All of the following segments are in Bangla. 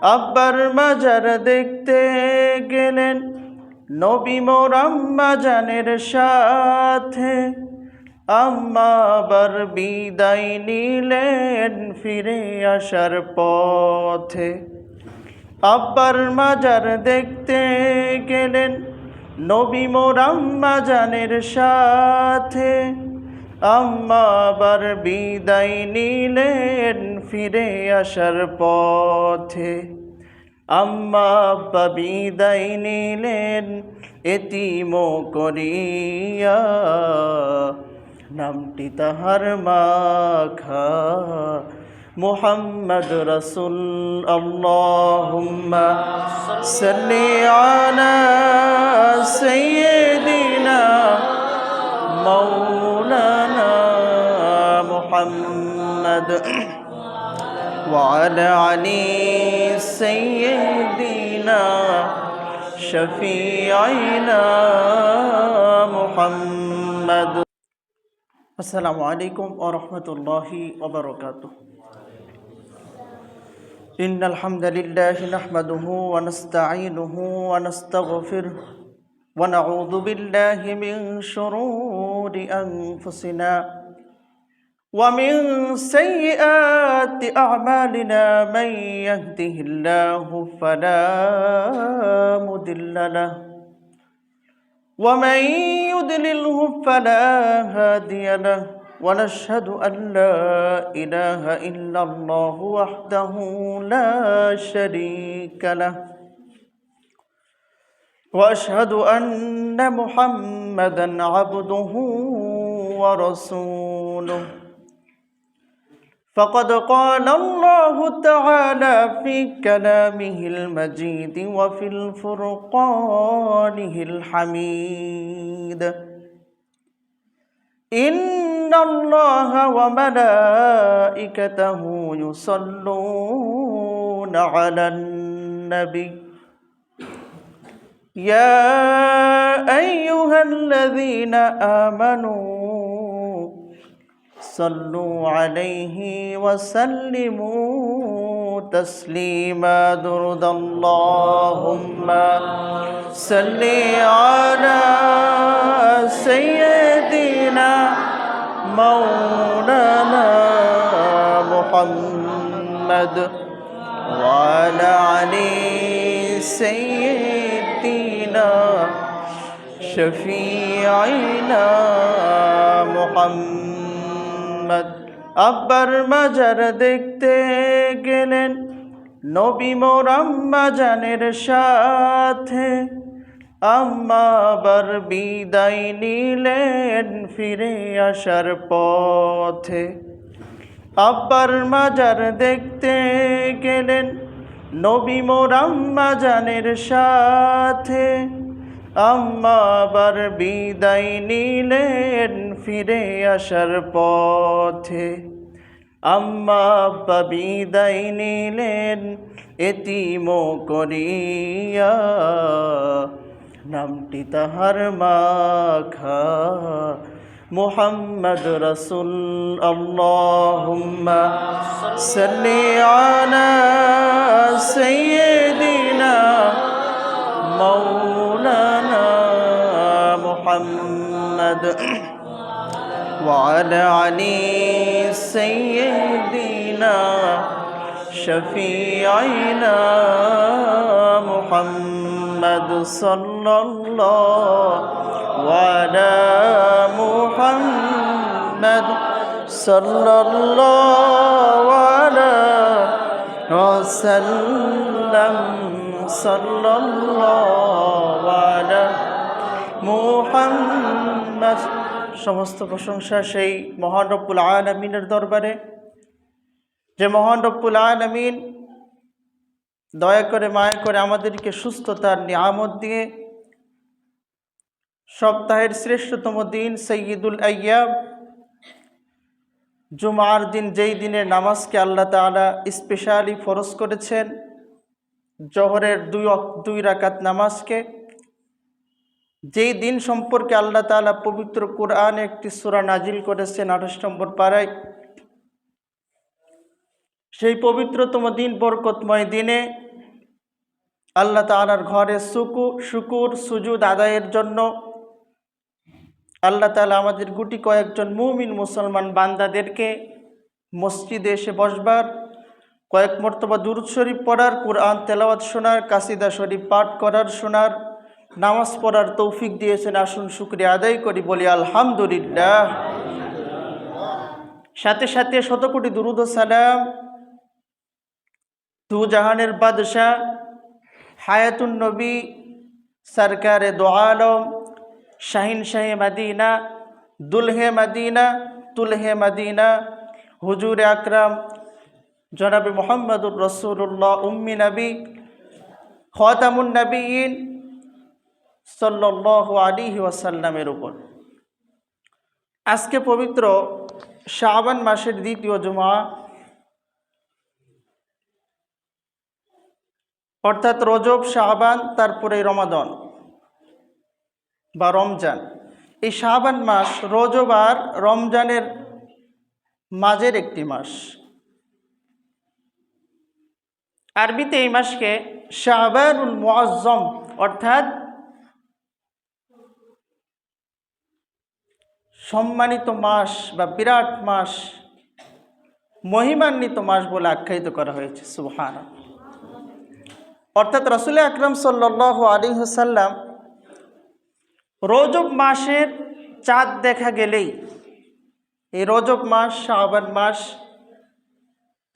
আব্বার মাজার দেখতে গেলেন নবী মোর আম্মা জানের সাথে। আম্মা আবার বিদায় নিলেন ফিরে আসার পথে। আব্বার মাজার দেখতে গেলেন নবী মোর আম্মা জানের সাথে। আম্মা আবার বিদায় নিলেন ফিরে আসার পথে। আম্মা আব্বা বিদায় নিলেন এতিম করিয়া। নামটি তাহার মাখা মোহাম্মদ রসুল আল্লাহুম্মা সাল্লি আলা সাইয়্যিদিনা محمد وعلى علي سيدنا شفيعنا محمد. السلام عليكم ورحمة الله وبركاته. إن الحمد لله نحمده ونستعينه ونستغفره ونعوذ بالله من شرور أنفسنا ومن سيئات أعمالنا من يهده الله فلا مضل له ومن يضلله فلا هادي له ونشهد أن لا إله إلا الله وحده لا شريك له واشهد ان محمدا عبده ورسوله فقد قال الله تعالى في كلامه المجيد وفي الفرقانه الحميد. إن الله وملائكته يصلون على النبي. يا أيها الذين آمنوا صلوا عليه وسلموا تسليما. درد اللهم صل على سيدنا مولانا محمد وعلى علي سيدنا شفيعنا محمد. আব্বার মাজার দেখতে গেলেন। নবী মোর আম্মা জানের সাথে আম্মা আবার বিদায় নিলেন ফিরে আসার পথে। আব্বার মাজার দেখতে গেলেন। নবী মোর আম্মা জানের সাথে আম্মাবার বিদায় নিলেন ফিরে আসার পথে। আম্মা আব্বা বিদায় নিলেন এতিম করিয়া। নামটি তাহার মাখা। মোহাম্মদ রসুল আল্লাহুম্মা সাল্লি আলা সাইয়্যিদিনা মাওলানা محمد وعلى علي سيدنا شفيعنا محمد صلى الله وعلى محمد صلى الله على وسلم. صلى الله على মোহাম্মদ। সমস্ত প্রশংসা সেই মহান রব্বুল আলমিনের দরবারে। যে মহান রব্বুল আলমিন দয়া করে, মায়া করে আমাদেরকে সুস্থতার নিয়ামত দিয়ে সপ্তাহের শ্রেষ্ঠতম দিন সৈয়দুল আয়াব জুমার দিন যেই দিনের নামাজকে আল্লাহ তালা স্পেশালি ফরজ করেছেন, জহরের দুই দুই রাকাত নামাজকে। যেই দিন সম্পর্কে আল্লাহ তাআলা পবিত্র কোরআনে একটি সূরা নাজিল করেছেন আঠাশ নম্বর পাড়ায় সেই পবিত্রতম দিন, বরকতময় দিনে আল্লাহ তালার ঘরে সুকু শুকুর, সুজুদ আদায়ের জন্য আল্লাহ তালা আমাদের গুটি কয়েকজন মুমিন মুসলমান বান্দাদেরকে মসজিদে এসে বসবার, কয়েক মর্তবা দুরুদ শরীফ পড়ার, কোরআন তেলাওয়াত শোনার, কাসিদা শরীফ পাঠ করার শোনার নামাজ পড়ার তৌফিক দিয়েছেন, আসুন শুক্রিয়া আদায় করি, বলি আলহামদুলিল্লাহ। সাথে সাথে শতকোটি দুরুদ সালাম। দু জাহানের বাদশাহ, হায়াতুন নবী, সরকারে দো আলম, শাহিন শাহে মদিনা, দুলহে মদিনা, তুলহে মদিনা, হুজুর আকরাম, জনাবি মোহাম্মদুর রসুল্লাহ উম্মি নবী, খতামুন নবীন সাল্লাহ আলী ওয়াসাল্লামের উপর। আজকে পবিত্র শাবান মাসের দ্বিতীয় জুমা, অর্থাৎ রজব শাহবান তারপরে রমাদন বা রমজান। এই শাহবান মাস রজব আর রমজানের মাঝের একটি মাস। আরবিতে এই মাসকে শাহবানুল মুআজ্জম অর্থাৎ সম্মানিত মাস বা বিরাট মাস, মহিমান্বিত মাস বলে আখ্যায়িত করা হয়েছে সুহান অর্থাৎ রসুল আকরম সাল্লাহ আলী হাসাল্লাম রজব মাসের চাঁদ দেখা গেলেই, এই রজব মাস শাহবান মাস,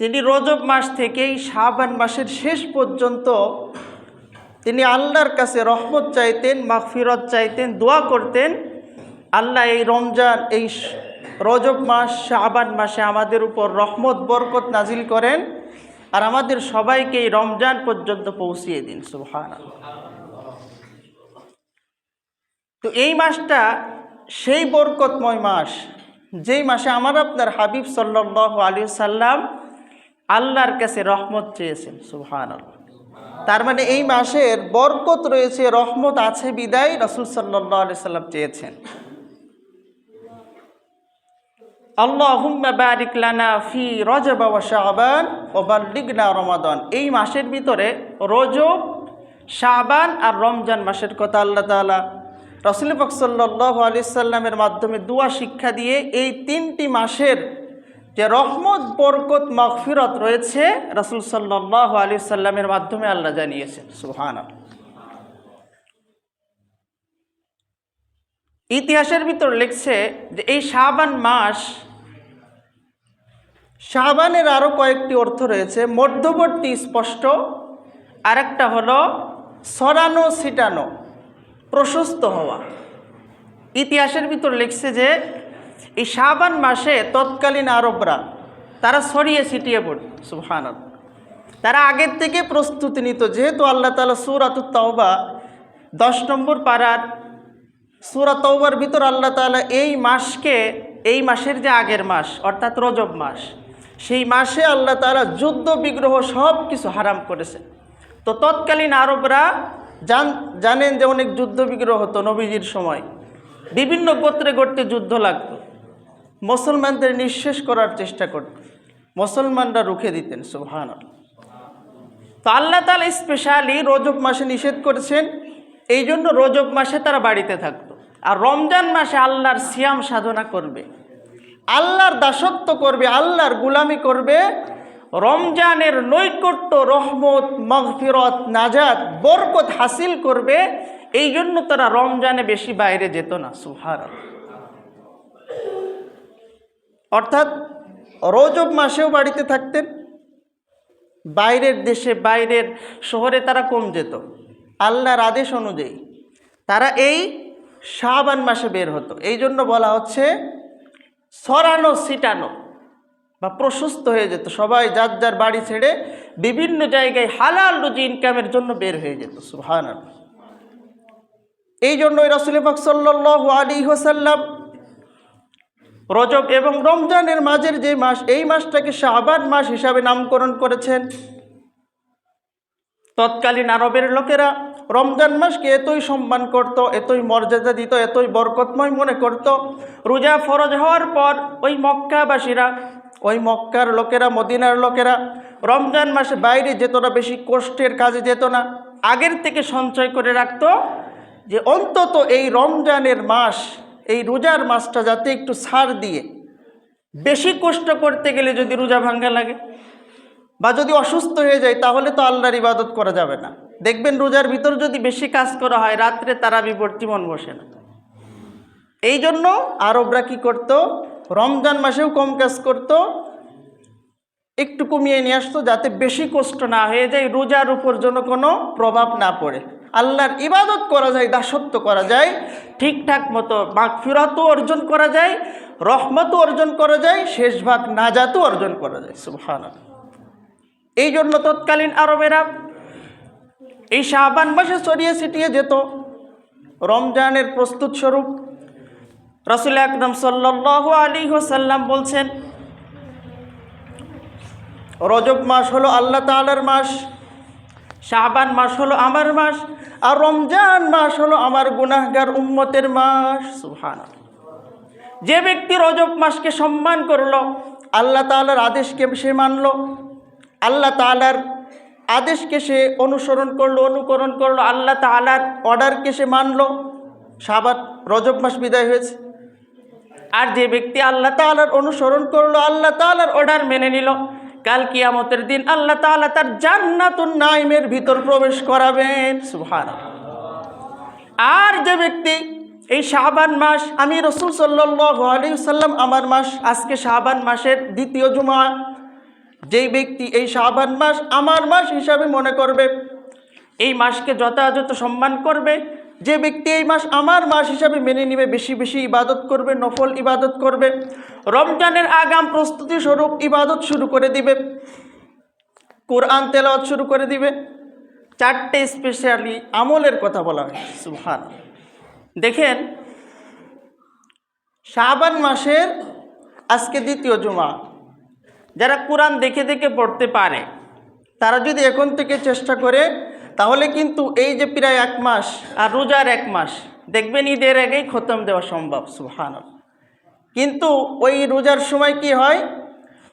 তিনি রজব মাস থেকেই শাহবান মাসের শেষ পর্যন্ত তিনি আল্লাহর কাছে রহমত চাইতেন, মাগফিরত চাইতেন, দোয়া করতেন। আল্লাহ এই রমজান, এই রজব মাস শাহবান মাসে আমাদের উপর রহমত, বরকত নাজিল করেন আর আমাদের সবাইকে এই রমজান পর্যন্ত পৌঁছিয়ে দিন সুহান তো এই মাসটা সেই বরকতময় মাস, যেই মাসে আমার আপনার হাবিব সাল্লাহ আলী সাল্লাম আল্লাহর কাছে রহমত চেয়েছেন সুহান তার মানে এই মাসের বরকত রয়েছে, রহমত আছে, বিদায় রসুল সাল্লাহ আলি সাল্লাম চেয়েছেন। আল্লাহুম্মা বারিক লানা ফি রজব ওয়া শাবান ও বাল্লিগনা রমাদান। এই মাসের ভিতরে রজব, শাবান আর রমজান মাসের কথা আল্লাহ তাআলা রসুল পাক সাল্লাল্লাহু আলাইহি সাল্লামের মাধ্যমে দুয়া শিক্ষা দিয়ে এই তিনটি মাসের যে রহমত, বরকত, মাগফিরত রয়েছে রসুল সাল্লাল্লাহু আলাইহি সাল্লামের মাধ্যমে আল্লাহ জানিয়েছেন। সুবহানাল্লাহ। ইতিহাসের ভিতর লিখছে যে এই শাবান মাস, শাবানের আরও কয়েকটি অর্থ রয়েছে। মধ্যবর্তী স্পষ্ট, আরেকটা হলো সরানো ছিটানো, প্রশস্ত হওয়া। ইতিহাসের ভিতর লিখছে যে এই শাবান মাসে তৎকালীন আরবরা, তারা সরিয়ে ছিটিয়ে পড়ত সুহান তারা আগের থেকে প্রস্তুতি নিত, যেহেতু আল্লাহ তালা সুরাতুত তাওবা দশ নম্বর পাড়ার সুরা তৌবার ভিতর আল্লাহ তালা এই মাসকে, এই মাসের যে আগের মাস, অর্থাৎ রজব মাস, সেই মাসে আল্লাহ তালা যুদ্ধ, বিগ্রহ সব কিছু হারাম করেছেন। তো তৎকালীন আরবরা জান, জানেন যে অনেক যুদ্ধ, বিগ্রহ হতো নবীজির সময়। বিভিন্ন গোত্রে গোত্রে যুদ্ধ লাগতো। মুসলমানদের নিঃশেষ করার চেষ্টা করত। মুসলমানরা রুখে দিতেন সুহান তো আল্লাহ তালা স্পেশালি রজব মাসে নিষেধ করেছেন এই জন্য রজব মাসে তারা বাড়িতে থাকতো। আর রমজান মাসে আল্লাহর সিয়াম সাধনা করবে। আল্লাহর দাসত্ব করবে, আল্লাহর গুলামি করবে। রমজানের নৈকট্য, রহমত, মগফিরত, নাজাত, বরকত হাসিল করবে। এই জন্য তারা রমজানে বেশি বাইরে যেত না সুহার অর্থাৎ রজব মাসেও বাড়িতে থাকতেন। বাইরের দেশে, বাইরের শহরে তারা কম যেত। আল্লাহর আদেশ অনুযায়ী। তারা এই শাবান মাসে বের হতো। এই জন্য বলা হচ্ছে সরানো সিটানো বা প্রশস্ত হয়ে যেত। সবাই যার যার বাড়ি ছেড়ে বিভিন্ন জায়গায় হালাল রুজি ইনকামের জন্য বের হয়ে যেত। সুহান এই জন্য রসুল পাক সাল্লাহ আলী হোসাল্লাম রজব এবং রমজানের মাঝের যে মাস, এই মাসটাকে শাহবান মাস হিসাবে নামকরণ করেছেন। তৎকালীন আরবের লোকেরা রমজান মাসকে এতই সম্মান করত, এতই মর্যাদা দিত, এতই বরকতময় মনে করত। রোজা ফরজ হওয়ার পর ওই মক্কাবাসীরা, ওই মক্কার লোকেরা, মদিনার লোকেরা রমজান মাসে বাইরে যেত না, বেশি কষ্টের কাজে যেত না। আগের থেকে সঞ্চয় করে রাখত যে অন্তত এই রমজানের মাস, এই রোজার মাসটা যাতে একটু ছাড় দিয়ে বেশি কষ্ট করতে গেলে যদি রোজা ভাঙ্গা লাগে। বা যদি অসুস্থ হয়ে যায়, তাহলে তো আল্লাহর ইবাদত করা যাবে না। দেখবেন রোজার ভিতর যদি বেশি কাজ করা হয়, রাত্রে তারা বিবর্তী মন বসে না। এই জন্য আরবরা কি করতো? রমজান মাসেও কম কাজ করতো, একটু কমিয়ে নিয়ে আসতো, যাতে বেশি কষ্ট না হয়ে যায়, রোজার উপর যেন কোনো প্রভাব না পড়ে। আল্লাহর ইবাদত করা যায়, দাসত্ব করা যায়, ঠিকঠাক মতো মাগফিরাতও অর্জন করা যায়, রহমতও অর্জন করা যায় শেষ ভাগ নাজাতও অর্জন করা যায় সুবহান এই জন্য তৎকালীন আরবেরা এই শাহবান মাসে ছড়িয়ে ছিটিয়ে যেত। রমজানের প্রস্তুত স্বরূপ। রসুল আকরম সাল্লাহ আলী হোসাল্লাম বলছেন, রজব মাস হলো আল্লাহ তালার মাস শাহবান মাস হলো আমার মাস, আর রমজান মাস হলো আমার গুনাহগার উম্মতের মাস। সুহান যে ব্যক্তি রজব মাসকে সম্মান করল, আল্লাহ তালার আদেশকে সে মানল। আল্লাহ তালার আদেশকে সে অনুসরণ করল, অনুকরণ করল, আল্লাহ তালার অর্ডারকে সে মানলো। সাবান রজব মাস বিদায় হয়েছে। আর যে ব্যক্তি আল্লাহ তালার অনুসরণ করল, আল্লাহ তালার অর্ডার মেনে নিল, কাল কিয়ামতের দিন আল্লাহ তাআলা তার জান্নাতুন নাইমের ভিতর প্রবেশ করাবেন। সুবহান আর যে ব্যক্তি এই শাহবান মাস, আমি রসুল আলাইহি সাল্লাম আমার মাস, আজকে শাহবান মাসের দ্বিতীয় জুমা যেই ব্যক্তি এই শাহবান মাস আমার মাস হিসাবে মনে করবে, এই মাসকে যথাযথ সম্মান করবে, যে ব্যক্তি এই মাস আমার মাস হিসাবে মেনে নিবে, বেশি বেশি ইবাদত করবে, নফল ইবাদত করবে, রমজানের আগাম প্রস্তুতি স্বরূপ ইবাদত শুরু করে দিবে, কোরআন তেলাওয়াত শুরু করে দিবে, চারটে স্পেশালি আমলের কথা বলা হয় সুহান দেখেন, শাবান মাসের আজকে দ্বিতীয় জুমা যারা কোরআন দেখে দেখে পড়তে পারে, তারা যদি এখন থেকে চেষ্টা করে, তাহলে কিন্তু এই যে প্রায় এক মাস আর রোজার এক মাস, দেখবেন ঈদের আগেই খতম দেওয়া সম্ভব সুহান কিন্তু ওই রোজার সময় কি হয়?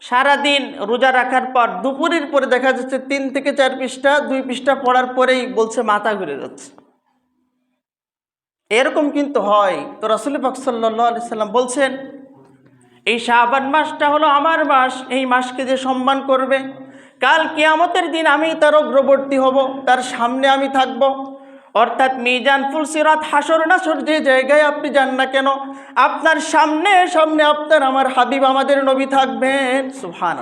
সারাদিন রোজা রাখার পর দুপুরের পরে দেখা যাচ্ছে তিন থেকে চার পৃষ্ঠা, দুই পৃষ্ঠা পড়ার পরেই বলছে মাথা ঘুরে যাচ্ছে। এরকম কিন্তু হয়। তো রসুল পাক আলি সাল্লাম বলছেন এই শাহবান মাসটা হলো আমার মাস, এই মাসকে যে সম্মান করবে। কাল কিয়ামতের দিন আমি তার অগ্রবর্তী হব, তার সামনে আমি থাকব। অর্থাৎ মিজান ফুলসিরাত হাসর নাসর যে জায়গায় আপনি যান না কেন, আপনার সামনে সামনে আপনার আমার হাবিব, আমাদের নবী থাকবেন। সুহান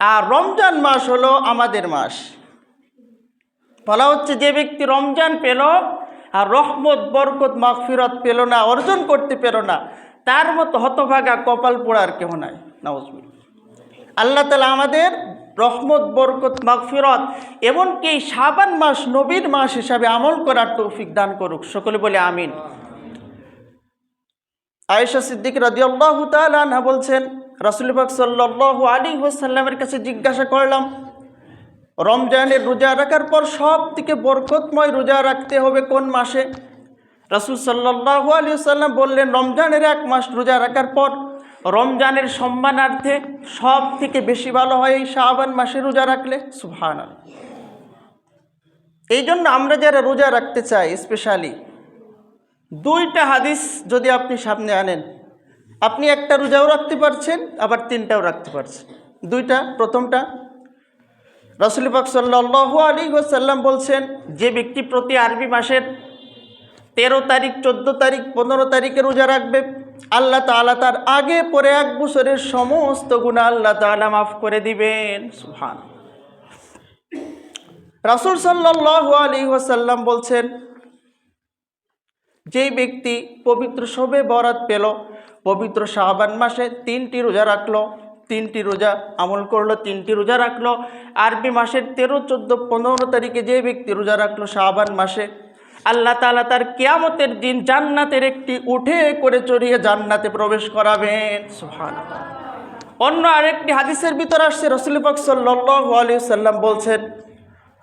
আর রমজান মাস হলো আমাদের মাস। বলা হচ্ছে যে ব্যক্তি রমজান পেল আর রহমত, বরকত, মাগফিরত পেল না, অর্জন করতে পেল না। তার মতো হতভাগা কপাল পোড়ার কেহ নাই। নওয়াজবিল আল্লাহ তালা আমাদের রহমত, বরকত, মাগফিরত এমনকি এই সাবান মাস, নবীর মাস হিসাবে আমল করার তৌফিক দান করুক। সকলে বলে আমিন। আয়েশা সিদ্দিক রাজিয়াল্লাহ তালা বলছেন রাসুলবাক সাল্লাহ আলী হোসাল্লামের কাছে জিজ্ঞাসা করলাম রমজানের রোজা রাখার পর সব থেকে বরকতময় রোজা রাখতে হবে কোন মাসে? রাসুল সাল্লাহ আলী সাল্লাম বললেন, রমজানের এক মাস রোজা রাখার পর রমজানের সম্মানার্থে সব থেকে বেশি ভালো হয় এই শাহবান মাসে রোজা রাখলে? সুহান এই জন্য আমরা যারা রোজা রাখতে চাই, স্পেশালি, দুইটা হাদিস যদি আপনি সামনে আনেন, আপনি একটা রোজাও রাখতে পারছেন, আবার তিনটাও রাখতে পারছেন। দুইটা, প্রথমটা রসুল পাক সাল্লাহ আলী সাল্লাম বলছেন, যে ব্যক্তি প্রতি আরবি মাসের তেরো তারিখ, চোদ্দ তারিখ, পনেরো তারিখে রোজা রাখবে, আল্লাহ তালা তার আগে পরে এক বছরের সমস্ত গুণা আল্লাহ তালা মাফ করে দিবেন। সুহান রাসুল সাল্লাহ আলী ওসাল্লাম বলছেন যেই ব্যক্তি পবিত্র শবে বরাত পেল, পবিত্র শাহবান মাসে তিনটি রোজা রাখল তিনটি রোজা আমল করল, তিনটি রোজা রাখল। আরবি মাসের তেরো, চোদ্দ, পনেরো তারিখে যে ব্যক্তি রোজা রাখল শাহবান মাসে, আল্লাহ তালা তার কেয়ামতের দিন জান্নাতের একটি উঠে করে চড়িয়ে জান্নাতে প্রবেশ করাবেন। সুহান অন্য আরেকটি হাদিসের ভিতর আসছে, রসুল পাক সাল্লাহ সাল্লাম বলছেন,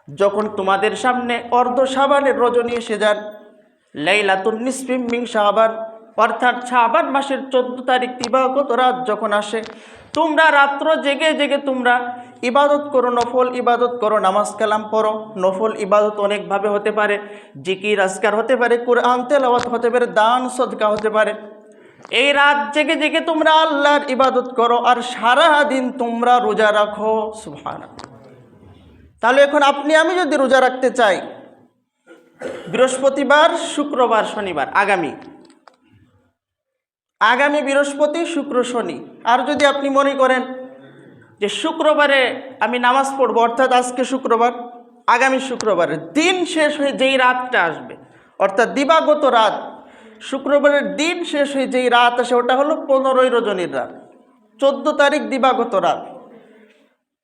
যখন তোমাদের সামনে অর্ধ সাবানের রজনী এসে যান, লাইলাতুন নিসফিম মিং শাহবান অর্থাৎ শাবান মাসের চোদ্দ তারিখ দিবাগত রাত যখন আসে, তোমরা রাত্র জেগে জেগে তোমরা ইবাদত করো, নফল ইবাদত করো, নামাজ কালাম পড়ো। নফল ইবাদত অনেকভাবে হতে পারে, জিকির, আজকার হতে পারে, কোরআন, তেলাওয়াত হতে পারে, দান, সদকা হতে পারে। এই রাত জেগে জেগে তোমরা আল্লাহর ইবাদত করো আর সারা দিন তোমরা রোজা রাখো। সুবহান তাহলে এখন আপনি, আমি যদি রোজা রাখতে চাই, বৃহস্পতিবার, শুক্রবার, শনিবার, আগামী আগামী বৃহস্পতি, শুক্র, শনি। আর যদি আপনি মনে করেন যে শুক্রবারে আমি নামাজ পড়ব, অর্থাৎ আজকে শুক্রবার, আগামী শুক্রবারে দিন শেষ হয়ে যেই রাতটা আসবে, অর্থাৎ দিবাগত রাত, শুক্রবারের দিন শেষ হয়ে যেই রাত আসে, ওটা হলো পনেরোই রজনীর রাত, চোদ্দ তারিখ দিবাগত রাত।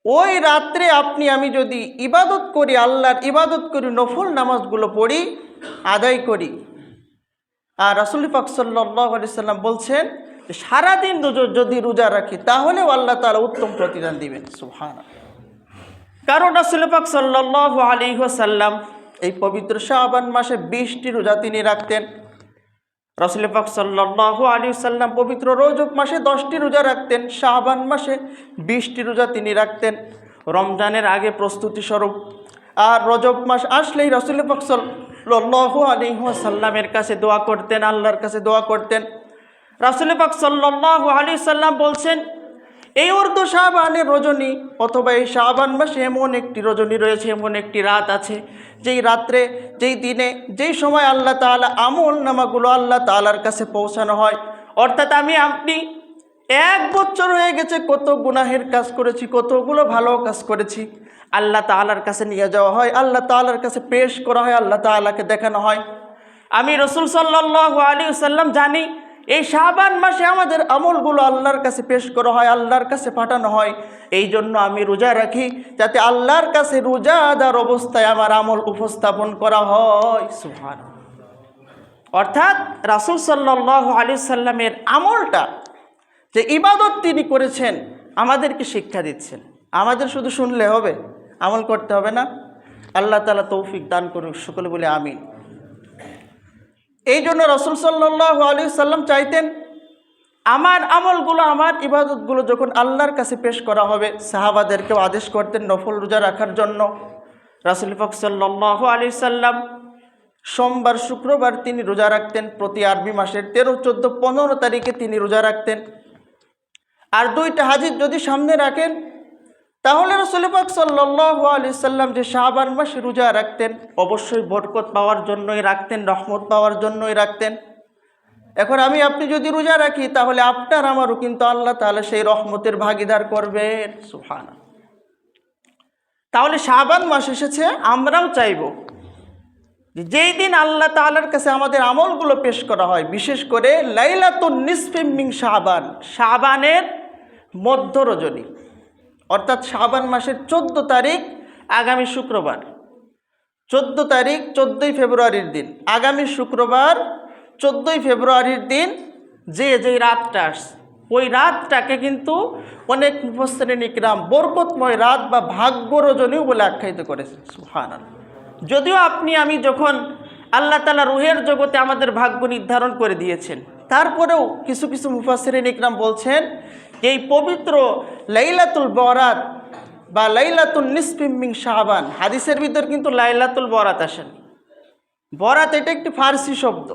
ওই রাত্রে আপনি, আমি যদি ইবাদত করি, আল্লাহর ইবাদত করি, নফল নামাজগুলো পড়ি, আদায় করি আর রাসুল পাক সাল্লাম বলছেন সারাদিন রোজা- যদি রোজা রাখি, তাহলেও আল্লাহ তালা উত্তম প্রতিদান দিবেন। সুহান কারণ রাসুল পাক সাল্লাহ আলী সাল্লাম এই পবিত্র শাহবান মাসে বিশটি রোজা তিনি রাখতেন। রসুল পাক সাল্লাহ আলী সাল্লাম পবিত্র রজব মাসে দশটি রোজা রাখতেন। শাহবান মাসে বিশটি রোজা তিনি রাখতেন। রমজানের আগে প্রস্তুতি স্বরূপ আর রজব মাস আসলেই রসুল পাক সাল্লাহ আলী সাল্লামের কাছে দোয়া করতেন, আল্লাহর কাছে দোয়া করতেন। রাসুল পাক সাল্লাহ আলী সাল্লাম বলছেন, এই উর্দু শাহবানের রজনী অথবা এই শাহবান মাসে এমন একটি রজনী রয়েছে, এমন একটি রাত আছে, যেই রাত্রে, যেই দিনে, যেই সময় আল্লাহ তাআলা আমল নামাগুলো আল্লাহ তাআলার কাছে পৌঁছানো হয়। অর্থাৎ আমি আপনি এক বছর হয়ে গেছে কত গুনাহের কাজ করেছি, কতগুলো ভালো কাজ করেছি। আল্লাহ তাআলার কাছে নিয়ে যাওয়া হয়, আল্লাহ তাআলার কাছে পেশ করা হয়, আল্লাহ তাআলাকে দেখানো হয়। আমি রসুল সাল্লাহ আলী সাল্লাম জানি, এই শাবান মাসে আমাদের আমলগুলো আল্লাহর কাছে পেশ করা হয়, আল্লাহর কাছে পাঠানো হয়। এই জন্য আমি রোজা রাখি, যাতে আল্লাহর কাছে রোজাদার অবস্থায় আমার আমল উপস্থাপন করা হয়। সুহান অর্থাৎ রাসুল সাল্লাহ আলী সাল্লামের আমলটা যে ইবাদত তিনি করেছেন, আমাদেরকে শিক্ষা দিচ্ছেন। আমাদের শুধু শুনলে হবে, আমল করতে হবে না। আল্লাহ তালা তৌফিক দান করুক, সকলে বলে আমিন। এই জন্য রসুল সাল্লাহ আলী সাল্লাম চাইতেন, আমার আমলগুলো, আমার ইবাদতগুলো যখন আল্লাহর কাছে পেশ করা হবে, সাহাবাদেরকেও আদেশ করতেন নফল রোজা রাখার জন্য। রাসুল পাক সাল্লাহ আলী সাল্লাম সোমবার, শুক্রবার তিনি রোজা রাখতেন। প্রতি আরবি মাসের তেরো, চোদ্দ, পনেরো তারিখে তিনি রোজা রাখতেন। আর দুইটা হাজির যদি সামনে রাখেন, তাহলে রসুল পাক সাল্লাহ আলি সাল্লাম যে শাহবান মাসে রোজা রাখতেন, অবশ্যই বরকত পাওয়ার জন্যই রাখতেন, রহমত পাওয়ার জন্যই রাখতেন। এখন আমি, আপনি যদি রোজা রাখি, তাহলে আপনার, আমারও কিন্তু আল্লাহ তাহলে সেই রহমতের ভাগিদার করবেন। সুহানা তাহলে শাহবান মাস এসেছে, আমরাও চাইব যেই দিন আল্লাহ তাআলার কাছে আমাদের আমলগুলো পেশ করা হয়, বিশেষ করে লাইলাতুন নিসফিমিং শাহবান শাহবানের মধ্য রজনী অর্থাৎ শাহবান মাসের চোদ্দ তারিখ আগামী শুক্রবার। চোদ্দ তারিখ চোদ্দোই ফেব্রুয়ারির দিন। আগামী শুক্রবার চোদ্দোই ফেব্রুয়ারির দিন যে যেই রাতটা আসছে, ওই রাতটাকে কিন্তু অনেক মুফসরিন ইকরাম বরকতময় রাত বা ভাগ্য রজনীও বলে আখ্যায়িত করেছে সুহান যদিও আপনি, আমি যখন আল্লাহ তালা রুহের জগতে আমাদের ভাগ্য নির্ধারণ করে দিয়েছেন, তারপরেও কিছু কিছু মুফাসরিন ইকরাম বলছেন যে এই পবিত্র লাইলাতুল বরাত বা লাইলাতুল নিসফিমিং শাহবান, হাদিসের ভিতর কিন্তু লাইলাতুল বরাত আসেন। বরাত এটা একটি ফার্সি শব্দ।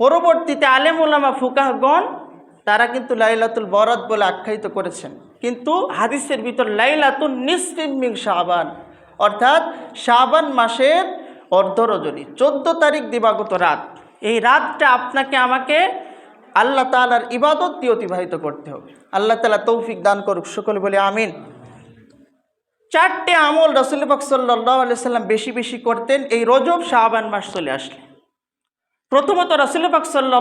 পরবর্তীতে আলেম ওলামা ফুকাহগণ তারা কিন্তু লাইলাতুল বরাত বলে আখ্যায়িত করেছেন। কিন্তু হাদিসের ভিতর লাইলাতুল নিসফিমিং শাহবান, অর্থাৎ শাহবান মাসের অর্ধরজনী, চোদ্দ তারিখ দিবাগত রাত। এই রাতটা আপনাকে আমাকে আল্লাহ তালার ইবাদত দিয়ে অতিবাহিত করতে হবে। আল্লাহ তালা তৌফিক দান করুক, সকলে বলে আমিন। চারটে আমল রসুল পাক সাল্লাহ সাল্লাম বেশি বেশি করতেন, এই রজব শাহবান মাস চলে আসলে। প্রথমত রসুল পাক সাল্লাহ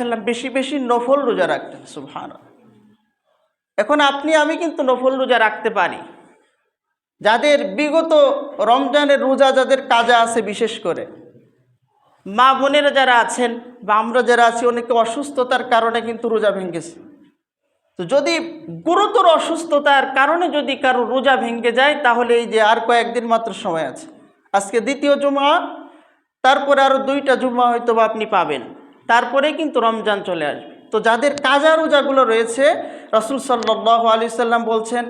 সাল্লাম বেশি বেশি নফল রোজা রাখতেন সুবহান এখন আপনি, আমি কিন্তু নফল রোজা রাখতে পারি। যাদের বিগত রমজানের রোজা যাদের কাজা আছে বিশেষ করে, মা বোনেরা যারা আছেন বা আমরা যারা আছি, অনেকে অসুস্থতার কারণে কিন্তু রোজা ভেঙেছে তো যদি গুরুতর অসুস্থতার কারণে যদি কারও রোজা ভেঙে যায়, তাহলে এই যে আর কয়েকদিন মাত্র সময় আছে। আজকে দ্বিতীয় জুমা, তারপরে আরও দুইটা জুমা হয়তো বা আপনি পাবেন। তারপরেই কিন্তু রমজান চলে আসবে। তো যাদের কাজা রোজাগুলো রয়েছে, রসুল সাল্লাহ আলি সাল্লাম বলছেন,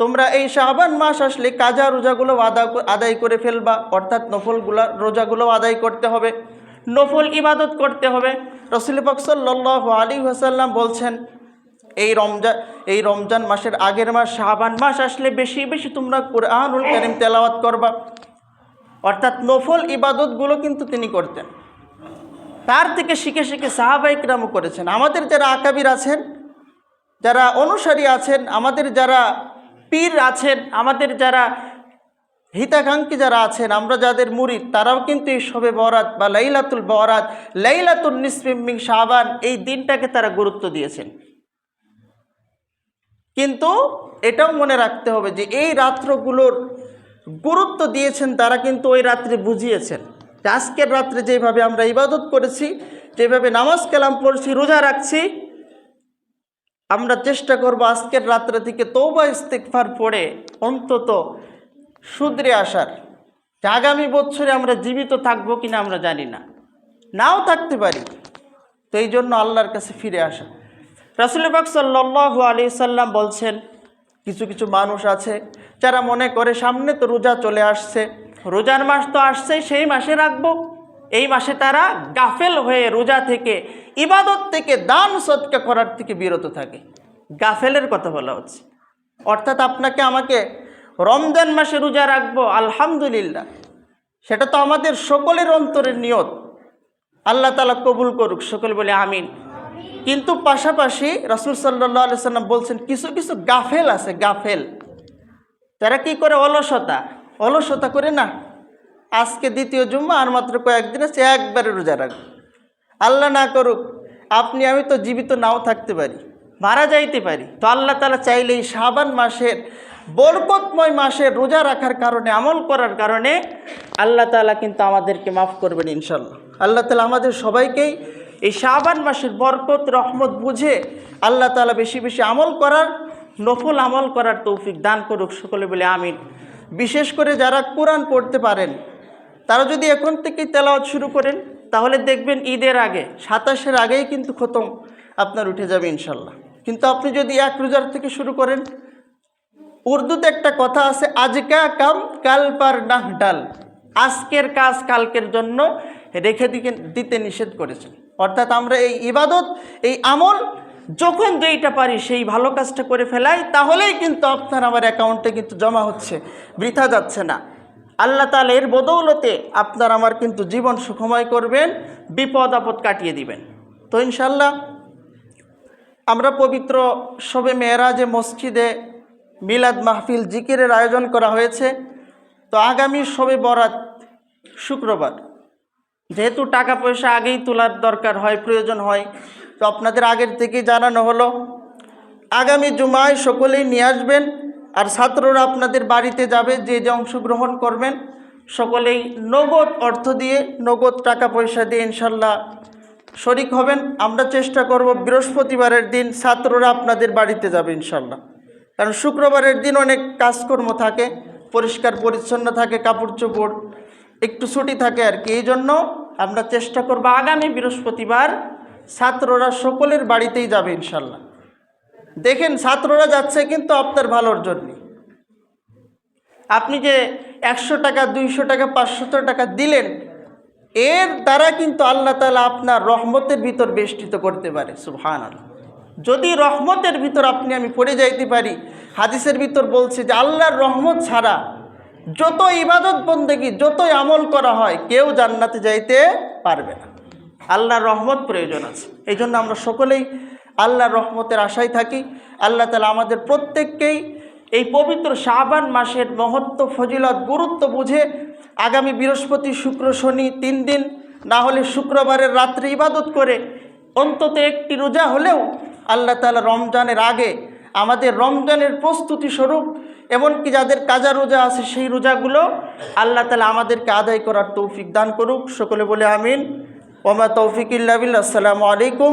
তোমরা এই শাহবান মাস আসলে কাজা রোজাগুলো আদা আদায় করে ফেলবা, অর্থাৎ নফলগুলা রোজাগুলো আদায় করতে হবে। নফল ইবাদত করতে হবে। রসুল সাল্লাহ আলী হাসাল্লাম বলছেন, এই রমজান এই রমজান মাসের আগের মাস শাহবান মাস আসলে বেশি বেশি তোমরা কোরআনুল করিম তেলাওয়াত করবা। অর্থাৎ নফল ইবাদতগুলো কিন্তু তিনি করতেন। তার থেকে শিখে শিখে সাহাবাইকরামও করেছেন। আমাদের যারা আকাবির আছেন, যারা অনুসারী আছেন, আমাদের যারা পীর আছেন, আমাদের যারা হিতাকাঙ্ক্ষী যারা আছেন, আমরা যাদের মুরিদ, তারাও কিন্তু এই শবে বরাত বা লাইলাতুল বরাত লাইলাতুল নিসমিং শাহবান এই দিনটাকে তারা গুরুত্ব দিয়েছেন। কিন্তু এটাও মনে রাখতে হবে যে এই রাত্রগুলোর গুরুত্ব দিয়েছেন, তারা কিন্তু ওই রাত্রে বুঝিয়েছেন। যে আজকের রাত্রে যেভাবে আমরা ইবাদত করেছি, যেভাবে নামাজ কালাম পড়ছি, রোজা রাখছি, আমরা চেষ্টা করব আজকের রাত্রে থেকে তৌবা ইস্তেকফার পড়ে অন্তত শুধরে আসার যে আগামী বছরে আমরা জীবিত থাকব কিনা আমরা জানি না। নাও থাকতে পারি। তো এই জন্য আল্লাহর কাছে ফিরে আসা। রাসুল পাক সাল্লাহ আলি সাল্লাম বলছেন, কিছু কিছু মানুষ আছে যারা মনে করে সামনে তো রোজা চলে আসছে, রোজার মাস তো আসছে, সেই মাসে রাখব। এই মাসে তারা গাফেল হয়ে রোজা থেকে, ইবাদত থেকে, দান সৎকা করার থেকে বিরত থাকে। গাফেলের কথা বলা হচ্ছে। অর্থাৎ আপনাকে আমাকে রমজান মাসে রোজা রাখব, আলহামদুলিল্লাহ। সেটা তো আমাদের সকলের অন্তরের নিয়ত। আল্লাহ তালা কবুল করুক, সকল বলে আমিন। কিন্তু পাশাপাশি রসুল সাল্লাহ সাল্লাম বলছেন, কিছু কিছু গাফেল আছে, গাফেল। তারা কি করে? অলসতা। অলসতা করে না? আজকে দ্বিতীয় জুম্মা, আর মাত্র কয়েকদিন আছে, একবারে রোজা রাখব। আল্লাহ না করুক, আপনি, আমি তো জীবিত নাও থাকতে পারি, মারা যাইতে পারি। তো আল্লাহ তালা চাইলে এই শাবান মাসের বরকতময় মাসে রোজা রাখার কারণে, আমল করার কারণে আল্লাহ তালা কিন্তু আমাদেরকে মাফ করবেন ইনশাল্লাহ আল্লাহ তালা আমাদের সবাইকেই এই শাবান মাসের বরকত, রহমত বুঝে আল্লাহ তালা বেশি বেশি আমল করার, নফল আমল করার তৌফিক দান করুক সকলে বলে আমিন। বিশেষ করে যারা কোরআন পড়তে পারেন, তারা যদি এখন থেকেই তেলাওয়াত শুরু করেন, তাহলে দেখবেন ঈদের আগে, সাতাশের আগেই কিন্তু খতম আপনার উঠে যাবে ইনশাল্লাহ কিন্তু আপনি যদি এক রোজার থেকে শুরু করেন উর্দুতে একটা কথা আছে, আজকা কাম, কাল পার নাহ ডাল। আজকের কাজ কালকের জন্য রেখে দিকে, দিতে নিষেধ করেছেন। অর্থাৎ আমরা এই ইবাদত, এই আমল যখন যেইটা পারি সেই ভালো কাজটা করে ফেলাই, তাহলেই কিন্তু আপনার আমার অ্যাকাউন্টে কিন্তু জমা হচ্ছে, বৃথা যাচ্ছে না। আল্লাহ তালা এর বদৌলতে আপনার আমার কিন্তু জীবন সুখময় করবেন, বিপদ আপদ কাটিয়ে দিবেন। তো ইনশাল্লাহ আমরা পবিত্র সবে মেয়েরা যে মসজিদে মিলাদ মাহফিল জিকিরের আয়োজন করা হয়েছে। তো আগামী শবে বরাত শুক্রবার। যেহেতু টাকা পয়সা আগেই তোলার দরকার হয়, প্রয়োজন হয়, তো আপনাদের আগের থেকে জানানো হলো। আগামী জুমায় সকলেই নিয়ে আসবেন আর ছাত্ররা আপনাদের বাড়িতে যাবে, যে যে অংশগ্রহণ করবেন, সকলেই নগদ অর্থ দিয়ে নগদ টাকা পয়সা দিয়ে ইনশাল্লাহ শরিক হবেন। আমরা চেষ্টা করব বৃহস্পতিবারের দিন ছাত্ররা আপনাদের বাড়িতে যাবে ইনশাল্লাহ। কারণ শুক্রবারের দিন অনেক কাজকর্ম থাকে, পরিষ্কার পরিচ্ছন্ন থাকে, কাপড় চোপড়, একটু ছুটি থাকে আর কি। এই জন্য আমরা চেষ্টা করব আগামী বৃহস্পতিবার ছাত্ররা সকলের বাড়িতেই যাবে ইনশাল্লাহ। দেখেন ছাত্ররা যাচ্ছে কিন্তু আপনার ভালোর জন্যে। আপনি যে একশো টাকা, দুইশো টাকা, পাঁচশো টাকা দিলেন, এর দ্বারা কিন্তু আল্লাহ তালা আপনার রহমতের ভিতর বেষ্টিত করতে পারে সুহান আল্লাহ যদি রহমতের ভিতর আপনি আমি পড়ে যাইতে পারি, হাদিসের ভিতর বলছে যে আল্লাহর রহমত ছাড়া যত ইবাদত বন্দেগি, যতই আমল করা হয়, কেউ জান্নাতে যাইতে পারবে না। আল্লাহর রহমত প্রয়োজন আছে। এই জন্য আমরা সকলেই আল্লাহর রহমতের আশায় থাকি। আল্লাহ তালা আমাদের প্রত্যেককেই এই পবিত্র শাহবান মাসের মহত্ব, ফজিলত, গুরুত্ব বুঝে আগামী বৃহস্পতি, শুক্র, শনি তিন দিন না হলে শুক্রবারের রাত্রে ইবাদত করে অন্তত একটি রোজা হলেও আল্লাহ তালা রমজানের আগে আমাদের রমজানের প্রস্তুতি স্বরূপ, এমনকি যাদের কাজা রোজা আছে সেই রোজাগুলো আল্লাহ তালা আমাদেরকে আদায় করার তৌফিক দান করুক। সকলে বলে আমিন। ওমা তৌফিক ইল্লাবিল আসসালামু আলাইকুম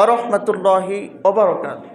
ওরহমতুল্লাহি ওবরকাত